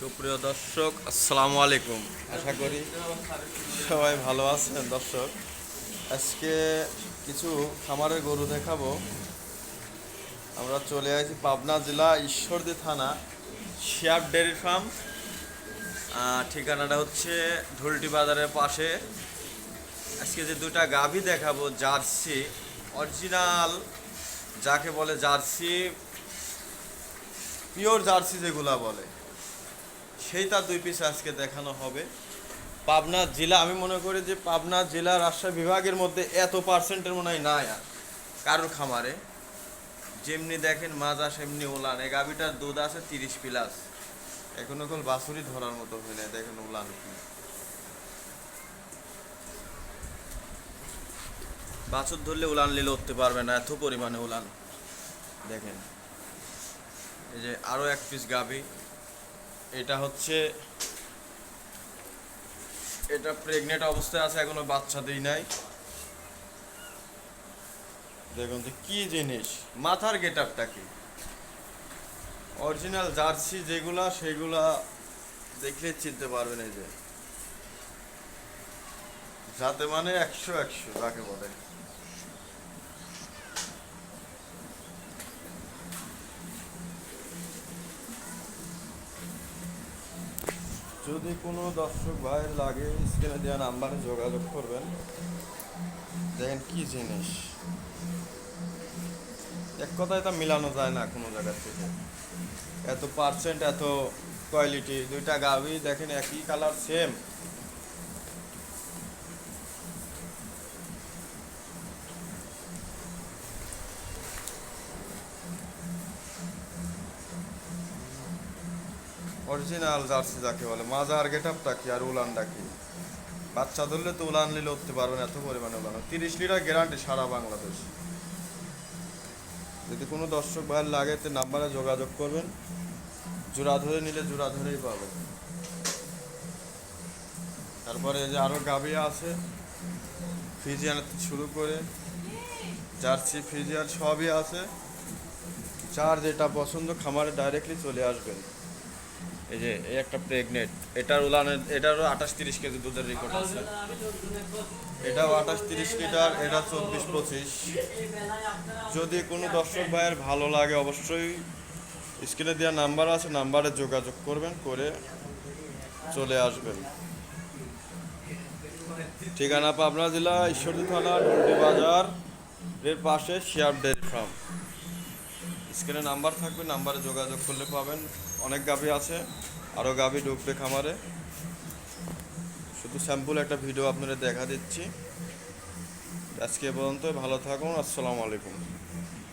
সুপ্রিয় দর্শক, আসসালামু আলাইকুম। আশা করি সবাই ভালো আছেন দর্শক। আজকে কিছু খামারের গরু দেখাবো। আমরা চলে আসি পাবনা জেলা ঈশ্বরদী থানা, শিয়াব ডেয়ারি ফার্ম। ঠিকানাটা হচ্ছে ঢুলটি বাজারের পাশে। আজকে যে দুটা গাভী দেখাবো, জার্সি, অরিজিনাল, যাকে বলে জার্সি, পিওর জার্সি যেগুলা বলে। সেই তার দুই পিস আজকে দেখানো হবে। পাবনা জেলা, আমি মনে করি যে পাবনা জেলা রাজশাহী বিভাগের মধ্যে এত পার্সেন্টের মনে হয় নাই আর কারোর খামারে। যেমনি দেখেন মাজা সেমনি ওলান এই গাভিটার দুধ আছে তিরিশ প্লাস। এখন এখন বাছুরি ধরার মতো হয়ে যায় দেখেন ওলান বাছুর ধরলে উলান নিলে উঠতে পারবে না, এত পরিমাণে উলান। দেখেন। এই যে আরও এক পিস গাভি। এটা হচ্ছে, এটা প্রেগনেন্ট অবস্থায় আছে, এখনও বাচ্চা দেই নাই। দেখুন তো কি জিনিস, মাথার গেট আপটা কি? অরিজিনাল জার্সি যেগুলা, সেগুলা দেখলে চিনতে পারবেন এই যে। যাতে মানে একশো একশো, যাকে বলে। যদি কোনো দর্শক ভাইয়ের লাগে স্ক্রিনে দেওয়া নাম্বারে যোগাযোগ করবেন। দেখেন কি জিনিস। এক কথায় তা মিলানো যায় না কোনো জায়গার থেকে। এত পার্সেন্ট এত কোয়ালিটি দুইটা গাভি দেখেন একই কালার সেম অরিজিনাল জার্সি যাকে বলে, মাজার গেট আপটা কি আর উলানটা কি? বাচ্চা ধরলে তো উলান নিলে উঠতে পারবে না, এত পরিমাণে উলান। তিরিশ লিটার গ্যারান্টি সারা বাংলাদেশ। যদি কোনো দর্শক ভাইয়ের লাগে, তো নাম্বারে যোগাযোগ করবেন। জোড়া ধরে নিলে জোড়া ধরেই পাবেন তারপরে যে আরও গাভিয়া আছে, ফিজিয়ান শুরু করে, জার্সি, ফিজিয়ান সবই আছে। যার যেটা পছন্দ খামারে ডাইরেক্টলি চলে আসবেন। এই যে, এই একটা প্রেগনেন্ট এটার উলানের এটারও আঠাশ তিরিশ কেজি দুধের রেকর্ড আছে। এটাও আঠাশ তিরিশ লিটার, এটা চব্বিশ পঁচিশ। যদি কোনো দর্শক ভাইয়ের ভালো লাগে, অবশ্যই স্ক্রিনে দেওয়া নাম্বার আছে, নাম্বারে যোগাযোগ করবেন, করে চলে আসবেন। ঠিকানা পাবনা জেলা ঈশ্বরদী থানা বাজার, এর পাশে শিয়াব ডেয়ারি ফার্ম। স্ক্রিনে নাম্বার থাকবে, নাম্বারে যোগাযোগ করলে পাবেন। অনেক গাভি আছে আরও গাভি ঢুকবে খামারে। শুধু স্যাম্পল একটা ভিডিও আপনাদের দেখা দিচ্ছি। আজকে পর্যন্ত ভালো থাকুন, আসসালামু আলাইকুম।